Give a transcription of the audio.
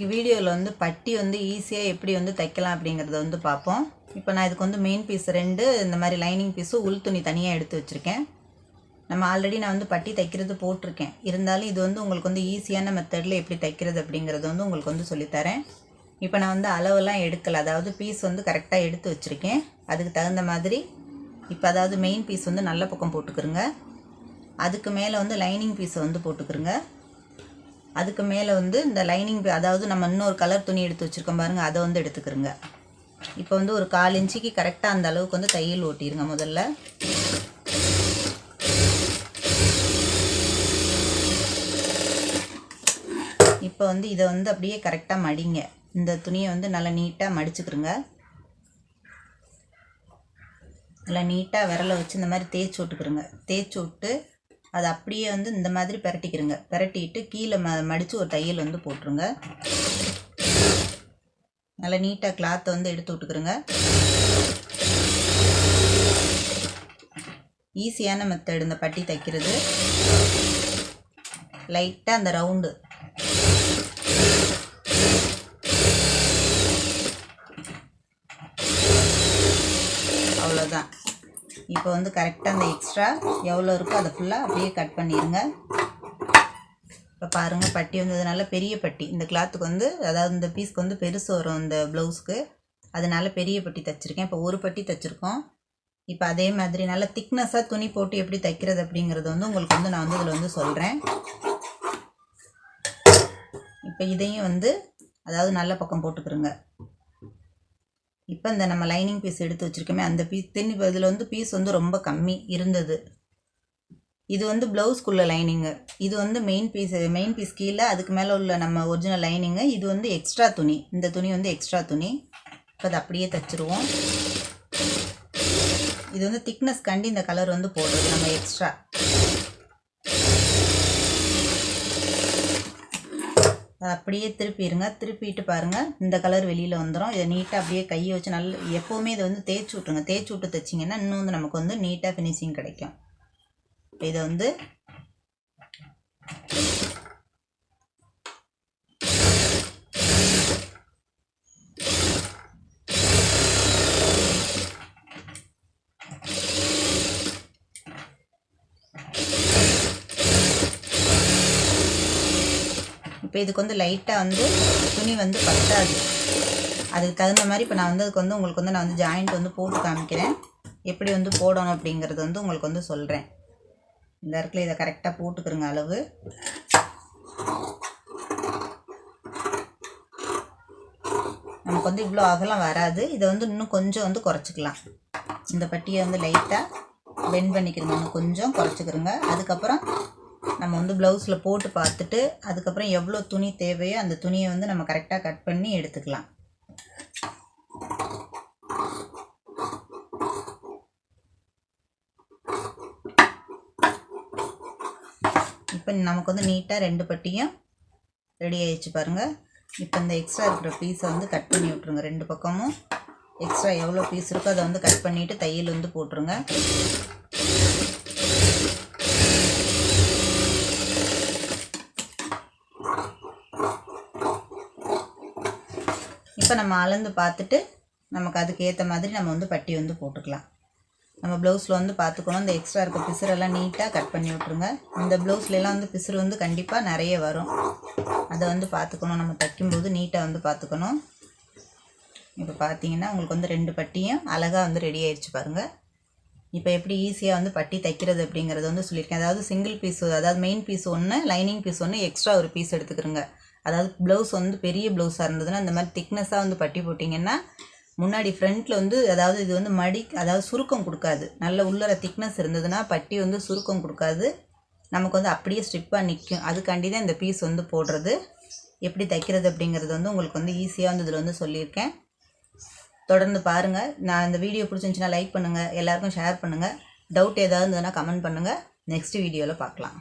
இன்றைக்கி வீடியோவில் வந்து பட்டி வந்து ஈஸியாக எப்படி வந்து தைக்கலாம் அப்படிங்கிறத வந்து பார்ப்போம். இப்போ நான் இதுக்கு வந்து மெயின் பீஸ் ரெண்டு இந்த மாதிரி லைனிங் பீஸு உள் துணி தனியாக எடுத்து வச்சுருக்கேன். நம்ம ஆல்ரெடி நான் வந்து பட்டி தைக்கிறது போட்டிருக்கேன். இருந்தாலும் இது வந்து உங்களுக்கு வந்து ஈஸியான மெத்தடில் எப்படி தைக்கிறது அப்படிங்கிறது வந்து உங்களுக்கு வந்து சொல்லித்தரேன் இப்போ நான் வந்து அளவெல்லாம் எடுக்கலை. அதாவது பீஸ் வந்து கரெக்டாக எடுத்து வச்சுருக்கேன். அதுக்கு தகுந்த மாதிரி இப்போ அதாவது மெயின் பீஸ் வந்து நல்ல பக்கம் போட்டுக்கிறோங்க அதுக்கு மேலே வந்து லைனிங் பீஸை வந்து போட்டுக்கிறோங்க அதுக்கு மேலே வந்து இந்த லைனிங் அதாவது நம்ம இன்னொரு கலர் துணி எடுத்து வச்சுருக்கோம் பாருங்கள் அதை வந்து எடுத்துக்கிறோங்க. இப்போ வந்து ஒரு கால் இன்ச்சுக்கு கரெக்டாக அந்த அளவுக்கு வந்து தையல் ஓட்டிடுங்க முதல்ல. இப்போ வந்து இதை வந்து அப்படியே கரெக்டாக மடிங்க. இந்த துணியை வந்து நல்லா நீட்டாக மடிச்சுக்கிறோங்க. நல்லா நீட்டாக விரலை வச்சு இந்த மாதிரி தேய்ச்சி விட்டுக்கிறோங்க தேய்ச்சி விட்டு அதை அப்படியே வந்து இந்த மாதிரி பிரட்டிக்கிறோங்க பிரட்டிட்டு கீழே ம மடித்து ஒரு தையல் வந்து போட்டுருங்க. நல்லா நீட்டாக கிளாத்தை வந்து எடுத்து விட்டுக்கிறங்க ஈஸியான மெத்தட் இந்த பட்டி தைக்கிறது. லைட்டாக அந்த ரவுண்டு அவ்வளோதான் இப்போ வந்து கரெக்டாக அந்த எக்ஸ்ட்ரா எவ்வளோ இருக்கோ அதை ஃபுல்லாக அப்படியே கட் பண்ணிடுங்க இப்போ பாருங்கள் பட்டி வந்து பெரிய பட்டி. இந்த கிளாத்துக்கு வந்து அதாவது இந்த பீஸ்க்கு வந்து பெருசு வரும் இந்த ப்ளவுஸ்க்கு அதனால பெரிய பட்டி தைச்சிருக்கேன். இப்போ ஒரு பட்டி தைச்சிருக்கோம். இப்போ அதே மாதிரி நல்ல திக்னஸாக துணி போட்டு எப்படி தைக்கிறது அப்படிங்கிறது வந்து உங்களுக்கு வந்து நான் வந்து இதில் வந்து சொல்கிறேன் இப்போ இதையும் வந்து அதாவது நல்ல பக்கம் போட்டுக்கிறோங்க இப்போ இந்த நம்ம லைனிங் பீஸ் எடுத்து வச்சுருக்கோமே அந்த பீஸ் தென் இதில் வந்து பீஸ் வந்து ரொம்ப கம்மி இருந்தது. இது வந்து ப்ளவுஸ்க்குள்ள லைனிங்கு இது வந்து மெயின் பீஸ் மெயின் பீஸ் கீழே அதுக்கு மேலே உள்ள நம்ம ஒரிஜினல் லைனிங்கு இது வந்து எக்ஸ்ட்ரா துணி. இந்த துணி வந்து எக்ஸ்ட்ரா துணி. இப்போ அதை அப்படியே தைச்சிருவோம். இது வந்து திக்னஸ் கண்டி இந்த கலர் வந்து போடுறது நம்ம எக்ஸ்ட்ரா அப்படியே திருப்பிடுங்க திருப்பிட்டு பாருங்கள் இந்த கலர் வெளியில் வந்துடும் இதை நீட்டாக அப்படியே கையை வச்சு நல்ல எப்போவுமே இதை வந்து தேய்ச்சி விட்ருங்க தேய்ச்சி விட்டு தைச்சிங்கன்னா இன்னும் வந்து நமக்கு வந்து நீட்டாக ஃபினிஷிங் கிடைக்கும். இதை வந்து இப்போ இதுக்கு வந்து லைட்டாக வந்து துணி வந்து பத்தாது. அதுக்கு தகுந்த மாதிரி இப்போ நான் வந்து அதுக்கு வந்து உங்களுக்கு வந்து நான் வந்து ஜாயிண்ட் வந்து போட்டு காமிக்கிறேன். எப்படி வந்து போடணும் அப்படிங்கிறது வந்து உங்களுக்கு வந்து சொல்கிறேன் இந்த இடத்துல இதை கரெக்டாக போட்டுக்கிறங்க அளவு. நமக்கு வந்து இவ்வளோ அகலம் வராது. இதை வந்து இன்னும் கொஞ்சம் வந்து குறைச்சிக்கலாம். இந்த பட்டியை வந்து லைட்டாக பெண்ட் பண்ணிக்கிறோங்க இன்னும் கொஞ்சம் குறைச்சிக்கிறோங்க. அதுக்கப்புறம் நம்ம வந்து ப்ளவுஸில் போட்டு பார்த்துட்டு அதுக்கப்புறம் எவ்வளோ துணி தேவையோ அந்த துணியை வந்து நம்ம கரெக்டாக கட் பண்ணி எடுத்துக்கலாம். இப்போ நமக்கு வந்து நீட்டாக ரெண்டு பட்டியும் ரெடி ஆயிடுச்சு பாருங்கள் இப்போ இந்த எக்ஸ்ட்ரா இருக்கிற பீஸை வந்து கட் பண்ணி விட்ருங்க ரெண்டு பக்கமும் எக்ஸ்ட்ரா எவ்வளோ பீஸ் இருக்கோ அதை வந்து கட் பண்ணிவிட்டு தையல் வந்து போட்டுருங்க. இப்போ நம்ம அளந்து பார்த்துட்டு நமக்கு அதுக்கு ஏற்ற மாதிரி நம்ம வந்து பட்டி வந்து போட்டுக்கலாம். நம்ம ப்ளவுஸில் வந்து பார்த்துக்கணும். இந்த எக்ஸ்ட்ரா இருக்க பிசுரெல்லாம் நீட்டாக கட் பண்ணி விட்ருங்க இந்த ப்ளவுஸ்லாம் வந்து பிசுறு வந்து கண்டிப்பாக நிறைய வரும். அதை வந்து பார்த்துக்கணும். நம்ம தைக்கும்போது நீட்டாக வந்து பார்த்துக்கணும். இப்போ பார்த்தீங்கன்னா உங்களுக்கு வந்து ரெண்டு பட்டியும் அழகாக வந்து ரெடி ஆயிடுச்சு பாருங்கள் இப்போ எப்படி ஈஸியாக வந்து பட்டி தைக்கிறது அப்படிங்கிறது வந்து சொல்லியிருக்கேன். அதாவது சிங்கிள் பீஸ் அதாவது மெயின் பீஸ் ஒன்று லைனிங் பீஸ் ஒன்று எக்ஸ்ட்ரா ஒரு பீஸ் எடுத்துக்கிறோங்க. அதாவது ப்ளவுஸ் வந்து பெரிய ப்ளவுஸாக இருந்ததுன்னா அந்த மாதிரி திக்னஸாக வந்து பட்டி போட்டிங்கன்னா முன்னாடி ஃப்ரண்ட்டில் வந்து அதாவது இது வந்து மடி அதாவது சுருக்கம் கொடுக்காது. நல்ல உள்ளர திக்னஸ் இருந்ததுன்னா பட்டி வந்து சுருக்கம் கொடுக்காது. நமக்கு வந்து அப்படியே ஸ்ட்ரிப்பாக நிற்கும் அதுக்காண்டி தான் இந்த பீஸ் வந்து போடுறது. எப்படி தைக்கிறது அப்படிங்கிறது வந்து உங்களுக்கு வந்து ஈஸியாக வந்து இதில் வந்து சொல்லியிருக்கேன். தொடர்ந்து பாருங்கள் நான் இந்த வீடியோ பிடிச்சிருந்துச்சின்னா லைக் பண்ணுங்கள் எல்லாருக்கும் ஷேர் பண்ணுங்கள் டவுட் ஏதாவது இருந்ததுன்னா கமெண்ட் பண்ணுங்கள் நெக்ஸ்ட் வீடியோவில் பார்க்கலாம்.